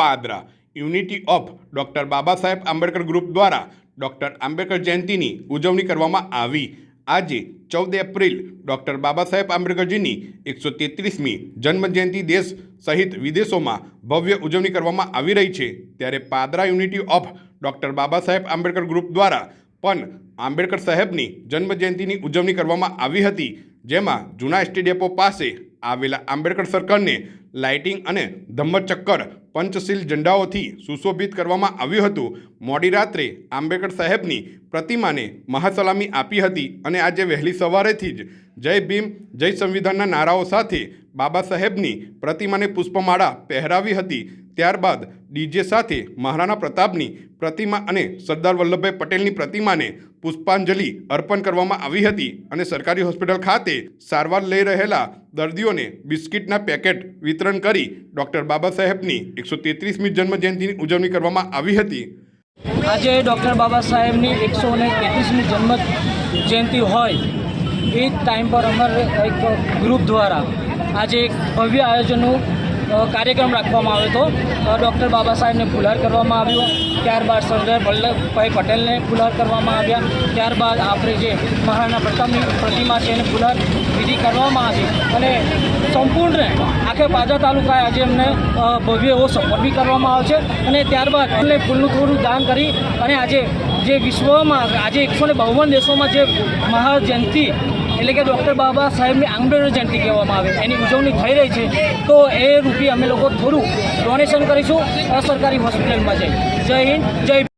Padra unity of doctor Baba Saheb Ambedkar group દ્વારા doctor Ambedkar જયંતિની ઉજવણી કરવામાં આવી. આજે ચૌદ એપ્રિલ ડૉક્ટર બાબા સાહેબ આંબેડકરજીની એકસો તેત્રીસમી જન્મજયંતિ દેશ સહિત વિદેશોમાં ભવ્ય ઉજવણી કરવામાં આવી રહી છે. ત્યારે Padra unity of doctor Baba Saheb Ambedkar group દ્વારા પણ આંબેડકર સાહેબની જન્મજયંતિની ઉજવણી કરવામાં આવી હતી. જેમાં જૂના એસટી પાસે આવેલા આંબેડકર સર્કલને લાઇટિંગ અને ધમ્મચક્કર પંચશીલ ઝંડાઓથી સુશોભિત કરવામાં આવ્યું હતું. મોડી રાત્રે આંબેડકર સાહેબની પ્રતિમાને મહાસલામી આપી હતી અને આજે વહેલી સવારેથી જ જય ભીમ, જય સંવિધાનના નારાઓ સાથે બાબા સાહેબની પ્રતિમાને પુષ્પમાળા પહેરાવી હતી. ત્યારબાદ ડીજે સાથે મહારાણા પ્રતાપની પ્રતિમા અને સરદાર વલ્લભભાઈ પટેલની પ્રતિમાને પુષ્પાંજલિ અર્પણ કરવામાં આવી હતી અને સરકારી હોસ્પિટલ ખાતે સારવાર લઈ રહેલા દર્દીઓને બિસ્કિટના પેકેટ વિતરણ કરી ડૉક્ટર બાબા સાહેબની એકસો તેત્રીસમી જન્મજયંતિની ઉજવણી કરવામાં આવી હતી. આજે ડૉક્ટર બાબા સાહેબની એકસો ને તેત્રીસમી જન્મ જયંતિ હોય એ જ ટાઈમ પર અમારે એક ગ્રુપ દ્વારા આજે એક ભવ્ય આયોજનનું કાર્યક્રમ રાખવામાં આવ્યો હતો. ડૉક્ટર બાબા સાહેબને ફુલહાર કરવામાં આવ્યો. ત્યારબાદ સરદાર વલ્લભભાઈ પટેલને ફુલહાર કરવામાં આવ્યા. ત્યારબાદ આપણે જે મહારાણા પ્રતાપની પ્રતિમા છે એને ફુલહાર વિધિ કરવામાં આવી. અને સંપૂર્ણ આખે પાજા તાલુકાએ આજે એમને ભવ્ય એવો સપોર્ટ બી કરવામાં આવે છે. અને ત્યારબાદ એમને ફૂલનું થોડું દાન કરી અને આજે જે વિશ્વમાં, આજે એકસો ને બાવન દેશોમાં જે મહાજયંતિ એટલે કે ડૉક્ટર બાબા સાહેબની આંબેડકર જયંતિ કહેવામાં આવે, એની ઉજવણી થઈ રહી છે, તો એ રૂપી અમે લોકો થોડું ડોનેશન કરીશું અસરકારી હોસ્પિટલમાં જઈ. જય હિન્દ, જય